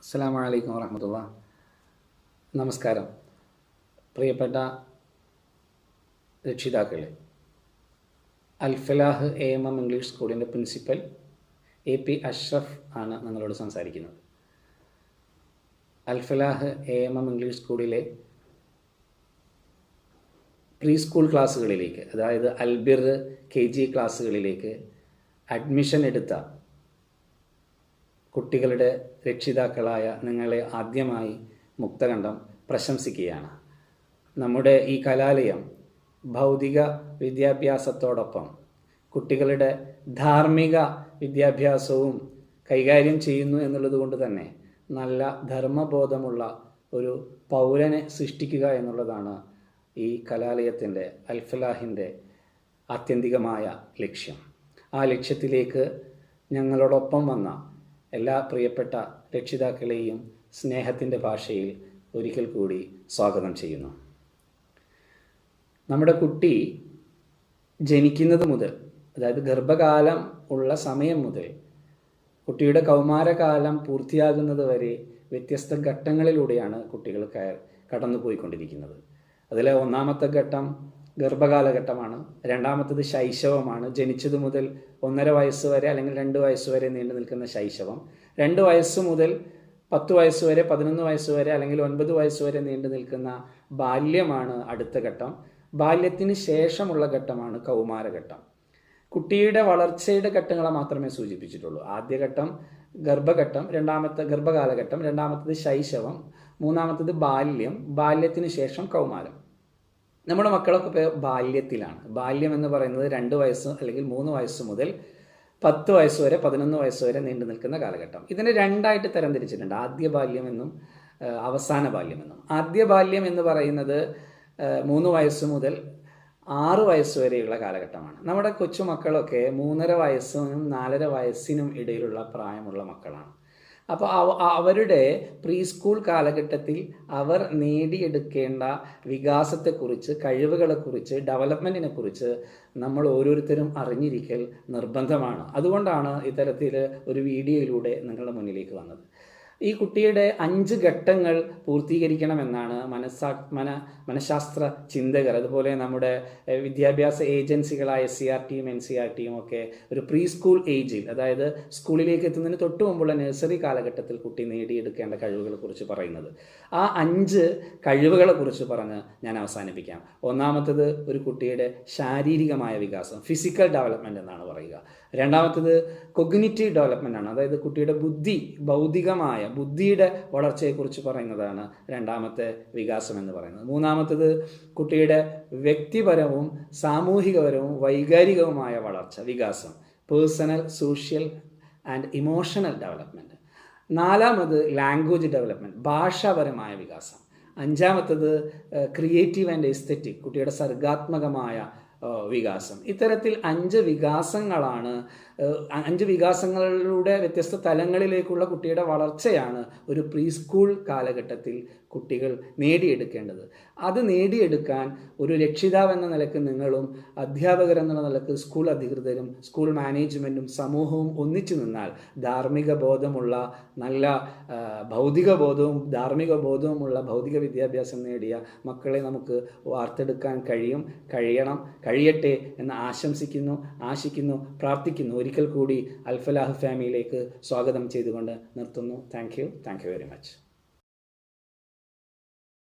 അസ്സാം വലൈക്കും നമസ്കാരം. പ്രിയപ്പെട്ട രക്ഷിതാക്കളെ Alfalah A M M English സ്കൂളിന്റെ പ്രിൻസിപ്പൽ എ പി അഷ്റഫ് ആണ് നിങ്ങളോട് സംസാരിക്കുന്നത്. Alfalah A M M English സ്കൂളിലെ പ്രീ സ്കൂൾ ക്ലാസ്സുകളിലേക്ക് അതായത് അൽബിർ കെ ജി ക്ലാസ്സുകളിലേക്ക് അഡ്മിഷൻ എടുത്ത കുട്ടികളുടെ രക്ഷിതാക്കളായ നിങ്ങളെ ആദ്യമായി മുക്തകണ്ഠം പ്രശംസിക്കുകയാണ്. നമ്മുടെ ഈ കലാലയം ഭൗതിക വിദ്യാഭ്യാസത്തോടൊപ്പം കുട്ടികളുടെ ധാർമ്മിക വിദ്യാഭ്യാസവും കൈകാര്യം ചെയ്യുന്നു എന്നുള്ളത് കൊണ്ട് തന്നെ നല്ല ധർമ്മബോധമുള്ള ഒരു പൗരനെ സൃഷ്ടിക്കുക എന്നുള്ളതാണ് ഈ കലാലയത്തിന്റെ അൽഫലാഹിന്റെ ആത്യന്തികമായ ലക്ഷ്യം. ആ ലക്ഷ്യത്തിലേക്ക് ഞങ്ങളോടൊപ്പം വന്ന എല്ലാ പ്രിയപ്പെട്ട രക്ഷിതാക്കളെയും സ്നേഹത്തിന്റെ ഭാഷയിൽ ഒരിക്കൽ കൂടി സ്വാഗതം ചെയ്യുന്നു. നമ്മുടെ കുട്ടി ജനിക്കുന്നത് മുതൽ അതായത് ഗർഭകാലം ഉള്ള സമയം മുതൽ കുട്ടിയുടെ കൗമാരകാലം പൂർത്തിയാകുന്നത് വരെ വ്യത്യസ്ത ഘട്ടങ്ങളിലൂടെയാണ് കുട്ടികൾ കയർ കടന്നുപോയിക്കൊണ്ടിരിക്കുന്നത്. അതിലെ ഒന്നാമത്തെ ഘട്ടം ഗർഭകാലഘട്ടമാണ്. രണ്ടാമത്തത് ശൈശവമാണ്. ജനിച്ചത് മുതൽ ഒന്നര വയസ്സ് വരെ അല്ലെങ്കിൽ രണ്ട് വയസ്സ് വരെ നീണ്ടു നിൽക്കുന്ന ശൈശവം. രണ്ട് വയസ്സ് മുതൽ പത്ത് വയസ്സ് വരെ പതിനൊന്ന് വയസ്സ് വരെ അല്ലെങ്കിൽ ഒൻപത് വയസ്സ് വരെ നീണ്ടു നിൽക്കുന്ന ബാല്യമാണ് അടുത്ത ഘട്ടം. ബാല്യത്തിന് ശേഷമുള്ള ഘട്ടമാണ് കൗമാരഘട്ടം. കുട്ടിയുടെ വളർച്ചയുടെ ഘട്ടങ്ങളെ മാത്രമേ സൂചിപ്പിച്ചിട്ടുള്ളൂ. ആദ്യഘട്ടം ഗർഭഘട്ടം രണ്ടാമത്തെ ഗർഭകാലഘട്ടം രണ്ടാമത്തത് ശൈശവം മൂന്നാമത്തത് ബാല്യം ബാല്യത്തിന് ശേഷം കൗമാരം. നമ്മുടെ മക്കളൊക്കെ ഇപ്പോൾ ബാല്യത്തിലാണ്. ബാല്യം എന്ന് പറയുന്നത് രണ്ട് വയസ്സ് അല്ലെങ്കിൽ മൂന്ന് വയസ്സ് മുതൽ പത്ത് വയസ്സ് വരെ പതിനൊന്ന് വയസ്സ് വരെ നീണ്ടു നിൽക്കുന്ന കാലഘട്ടം. ഇതിനെ രണ്ടായിട്ട് തരംതിരിച്ചിട്ടുണ്ട്. ആദ്യ ബാല്യമെന്നും എന്നും അവസാന ബാല്യമെന്നും. ആദ്യ ബാല്യം എന്ന് പറയുന്നത് മൂന്ന് വയസ്സ് മുതൽ ആറ് വയസ്സ് വരെയുള്ള കാലഘട്ടമാണ്. നമ്മുടെ കൊച്ചുമക്കളൊക്കെ മൂന്നര വയസ്സിനും നാലര വയസ്സിനും ഇടയിലുള്ള പ്രായമുള്ള മക്കളാണ്. അപ്പോൾ അവ അവരുടെ പ്രീ സ്കൂൾ കാലഘട്ടത്തിൽ അവർ നേടിയെടുക്കേണ്ട വികാസത്തെക്കുറിച്ച് കഴിവുകളെക്കുറിച്ച് ഡെവലപ്മെന്റിനെ കുറിച്ച് നമ്മൾ ഓരോരുത്തരും അറിഞ്ഞിരിക്കൽ നിർബന്ധമാണ്. അതുകൊണ്ടാണ് ഇത്തരത്തിൽ ഒരു വീഡിയോയിലൂടെ നിങ്ങളുടെ മുന്നിലേക്ക് വന്നത്. ഈ കുട്ടിയുടെ അഞ്ച് ഘട്ടങ്ങൾ പൂർത്തീകരിക്കണമെന്നാണ് മനസ്സാ മന മനഃശാസ്ത്ര ചിന്തകർ അതുപോലെ നമ്മുടെ വിദ്യാഭ്യാസ ഏജൻസികളായ എസ് സി ആർ ടിയും എൻ സി ആർ ടിയും ഒക്കെ ഒരു പ്രീ സ്കൂൾ ഏജിൽ അതായത് സ്കൂളിലേക്ക് എത്തുന്നതിന് തൊട്ട് മുമ്പുള്ള നഴ്സറി കാലഘട്ടത്തിൽ കുട്ടി നേടിയെടുക്കേണ്ട കഴിവുകളെ കുറിച്ച് പറയുന്നത്. ആ അഞ്ച് കഴിവുകളെ കുറിച്ച് പറഞ്ഞ് ഞാൻ അവസാനിപ്പിക്കാം. ഒന്നാമത്തത് ഒരു കുട്ടിയുടെ ശാരീരികമായ വികാസം ഫിസിക്കൽ ഡെവലപ്മെന്റ് എന്നാണ് പറയുക. രണ്ടാമത്തത് കൊഗ്നിറ്റീവ് ഡെവലപ്മെന്റ് ആണ്. അതായത് കുട്ടിയുടെ ബുദ്ധി ഭൗതികമായ ബുദ്ധിയുടെ വളർച്ചയെക്കുറിച്ച് പറയുന്നതാണ് രണ്ടാമത്തെ വികാസം എന്ന് പറയുന്നത്. മൂന്നാമത്തേത് കുട്ടിയുടെ വ്യക്തിപരവും സാമൂഹികപരവും വൈകാരികവുമായ വളർച്ച വികാസം. Personal social and emotional development നാലാമത് ലാംഗ്വേജ് ഡെവലപ്മെന്റ് ഭാഷാപരമായ വികാസം. അഞ്ചാമത്തത് ക്രിയേറ്റീവ് ആൻഡ് എസ്തെറ്റിക് കുട്ടിയുടെ സർഗാത്മകമായ വികാസം. ഇത്തരത്തിൽ അഞ്ച് വികാസങ്ങളാണ് അഞ്ച് വികാസങ്ങളിലൂടെ വ്യത്യസ്ത തലങ്ങളിലേക്കുള്ള കുട്ടിയുടെ വളർച്ചയാണ് ഒരു പ്രീ സ്കൂൾ കാലഘട്ടത്തിൽ കുട്ടികൾ നേടിയെടുക്കേണ്ടത്. അത് നേടിയെടുക്കാൻ ഒരു രക്ഷിതാവ് എന്ന നിലയ്ക്ക് നിങ്ങളും അധ്യാപകർ എന്ന നിലയ്ക്ക് സ്കൂൾ അധികൃതരും സ്കൂൾ മാനേജ്മെന്റും സമൂഹവും ഒന്നിച്ചു നിന്നാൽ ധാർമ്മിക ബോധമുള്ള നല്ല ഭൗതിക ബോധവും ധാർമ്മിക ബോധവുമുള്ള ഭൗതിക വിദ്യാഭ്യാസം നേടിയ മക്കളെ നമുക്ക് വാർത്തെടുക്കാൻ കഴിയും കഴിയണം കഴിയട്ടെ എന്ന് ആശംസിക്കുന്നു ആശിക്കുന്നു പ്രാർത്ഥിക്കുന്നു. ഒരിക്കൽ കൂടി അൽഫലാഹ് ഫാമിലിയിലേക്ക് സ്വാഗതം ചെയ്തുകൊണ്ട് നിർത്തുന്നു. Thank you. Thank you very much.